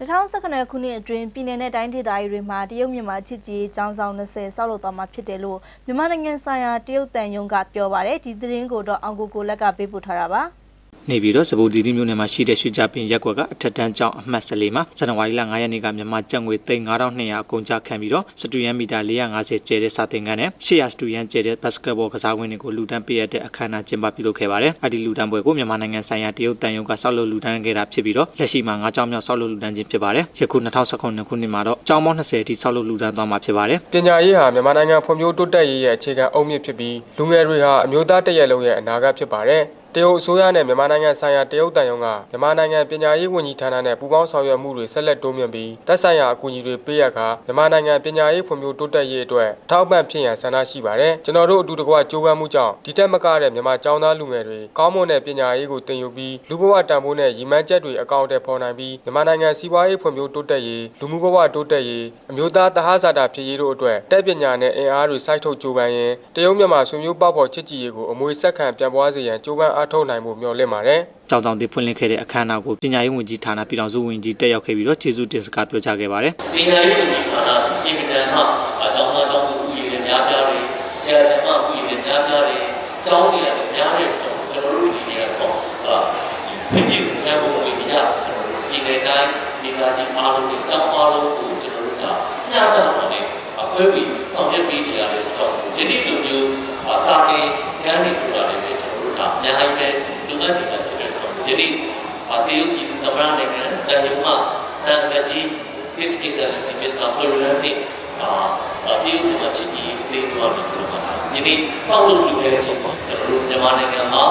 2019ခုနှစ်အတွင်းပြည်내နဲ့တိုင်းဒေသကြီးတွေမှာတရုတ်မြန်မာချစ်ကြည်ရေးကျောင်းဆောင်20ဆောက်လုပ်သွားမှာဖြစ်တယ်လို့မြန်မာနိုင်ငံဆိုင်ရာတရုတ်တန်ယုံကပြောပါတယ်ဒီသတင်းကိုတော့အောင်ကိုကိုလက်ကပေးပို့ထားတာပါ နေပြီးတော့စပူတီတီမျိုးနယ်မှာရှိတဲ့ရွှေကြပင်ရက်ကွက်ကအထက်တန်းကျောင်းအမှတ်14မှာဇန်နဝါရီလ9ရက်နေ့ကမြန်မာကျပ်ငွေ3200အကုန်ကျခံပြီးတော့စတူယန်မီတာ450ကျဲတဲ့စာသင်ခန်းနဲ့800စတူယန်ကျဲတဲ့ဘတ်စကတ်ဘောကစားကွင်းတွေကိုလူတန်းပေးရတဲ့အခမ်းအနားကျင်းပပြုလုပ်ခဲ့ပါတယ်။အဲဒီလူတန်းပွဲကိုမြန်မာနိုင်ငံဆိုင်ရာတရုတ်တန်ယုံကဆောက်လုပ်လူတန်းခဲ့တာဖြစ်ပြီးတော့လက်ရှိမှာ9ကျောင်းမြောက်ဆောက်လုပ်လူတန်းခြင်းဖြစ်ပါတယ်။ယခု2019ခုနှစ်မှာတော့ကျောင်းပေါင်း20အထိဆောက်လုပ်လူတန်းသွားမှာဖြစ်ပါတယ်ပညာရေးဟာမြန်မာနိုင်ငံဖွံ့ဖြိုးတိုးတက်ရေးရဲ့အခြေခံအုတ်မြစ်ဖြစ်ပြီးလူငယ်တွေဟာအမျိုးသားတရက်လုံးရဲ့အနာဂတ်ဖြစ်ပါတယ်။ တရုတ်အစိုးရနဲ့မြန်မာနိုင်ငံဆိုင်ရာတရုတ်တန်ယုံကမြန်မာနိုင်ငံပညာရေးဝန်ကြီးဌာနနဲ့ပူးပေါင်းဆောင်ရွက်မှုတွေဆက်လက်တိုးမြှင့်ပြီးသက်ဆိုင်ရာအကူအညီတွေပေးရခါမြန်မာနိုင်ငံပညာရေးဖွံ့ဖြိုးတိုးတက်ရေးအတွက်ထောက်ပံ့ဖြစ်ရန်ဆန္ဒရှိပါတယ်။ကျွန်တော်တို့အတူတကွကြိုးပမ်းမှုကြောင့်ဒီတက်မကတဲ့မြန်မာကျောင်းသားလူငယ်တွေကောင်းမွန်တဲ့ပညာရေးကိုသင်ယူပြီးလူဘဝတန်ဖိုးနဲ့ရည်မှန်းချက်တွေအကောင့်အထည်ဖော်နိုင်ပြီးမြန်မာနိုင်ငံစီးပွားရေးဖွံ့ဖြိုးတိုးတက်ရေးလူမှုဘဝတိုးတက်ရေးအမျိုးသားတဟဇာတာဖြစ်ရေးတို့အတွက်တက်ပညာနဲ့အင်အားတွေစိုက်ထုတ်ကြိုးပမ်းရင်းတရုတ်မြန်မာဆွေမျိုးပေါက်ဖော်ချစ်ကြည်ရေးကိုအမွေဆက်ခံပြန်ပွားစေရန်ကြိုးပမ်းအားထုတ်နိုင်မှုမျှော်လင့်ပါတယ်။။ကျောင်းဆောင်တွေဖွင့်လှစ်ခဲ့တဲ့အခမ်းအနားကိုပညာရေးဝန်ကြီးဌာနပြည်ထောင်စုဝန်ကြီးတက်ရောက်ခဲ့ပြီးတော့ကျေးဇူးတင်စကားပြောကြားခဲ့ပါတယ်။ပညာရေးဝန်ကြီးဌာနသည်အင်မတန်မှအကြောင်းသားကျောင်းသူဥယျာဉ်တွေများပြားတယ်ဆရာဆရာမဥယျာဉ်တွေများပြားတယ်ကျောင်းတွေကလည်းများတဲ့ကြောင့်ကျွန်တော်တို့ဒီနေရာပေါ့အာဒီခွင့်ပြုခံဖို့ဝင်ရကျွန်တော်တို့ပြည်내တိုင်းဒေသကြီးအားလုံးနဲ့ကျောင်းအားလုံးကိုကျွန်တော်တို့ကညတာစွာနဲ့အခွဲပြီးဆောင်ရွက်ပေးနေရတဲ့ကြောင့်ယနေ့လိုမျိုးအစာကင်ကန်းနေဆိုတာလည်းပဲကျွန်တော်တို့ကအများကြီးပဲ လူအပ်နေတာဖြစ်တဲ့ကြောင့်ယနေ့အတေယုပြည်သူသမ္မတနိုင်ငံတန်ယုံမှတန်ကကြီး His Excellency Mr. President နဲ့အာတရုတ်မြန်မာချစ်ကြည်ရေးအသင်းတော်နဲ့ပြောတာဒီနေ့စောင့်လို့လူလဲဆိုတော့ကျွန်တော်တို့မြန်မာနိုင်ငံမှာ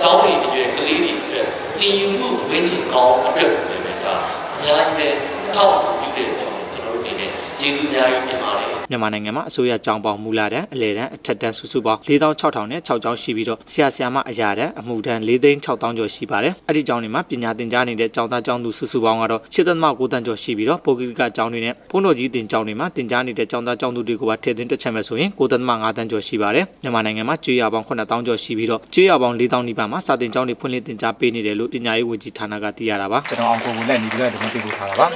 ကျောင်းတွေအရွယ်ကလေးတွေအတွက်တင်ယူမှုဝင်းချင်ကောင်းအတွက်လည်းပဲဒါအများကြီးပဲအထောက်အကူပြုတဲ့ကြောင့်ကျွန်တော်တို့အနေနဲ့ကျေးဇူးအများကြီးတင်ပါတယ် မြန်မာနိုင်ငံမှာအစိုးရကျောင်းပေါင်းမူလာတန်းအလယ်တန်းအထက်တန်းစုစုပေါင်း4600နဲ့6ကျောင်းရှိပြီးတော့ဆရာဆရာမအရာတန်းအမှုတန်း4သိန်း6000ကျော်ရှိပါတယ်။အဲ့ဒီကျောင်းတွေမှာပညာသင်ကြားနေတဲ့ကျောင်းသားကျောင်းသူစုစုပေါင်းကတော့8.9တန်းကျော်ရှိပြီးတော့ပုဂ္ဂလိကကျောင်းတွေနဲ့ဘုန်းတော်ကြီးသင်ကျောင်းတွေမှာသင်ကြားနေတဲ့ကျောင်းသားကျောင်းသူတွေကိုပါထည့်သွင်းတက်ချက်မဲ့ဆိုရင်9.5တန်းကျော်ရှိပါတယ်။မြန်မာနိုင်ငံမှာကျွေးရပေါင်း9000ကျော်ရှိပြီးတော့ကျွေးရပေါင်း4000နီးပါးမှာစာသင်ကျောင်းတွေဖွင့်လှစ်သင်ကြားပေးနေတယ်လို့ပညာရေးဝန်ကြီးဌာနကသိရတာပါ။ကျွန်တော်အောင်ကိုကိုလည်းနေပြီးတော့တမန်ပြေပို့ထားတာပါ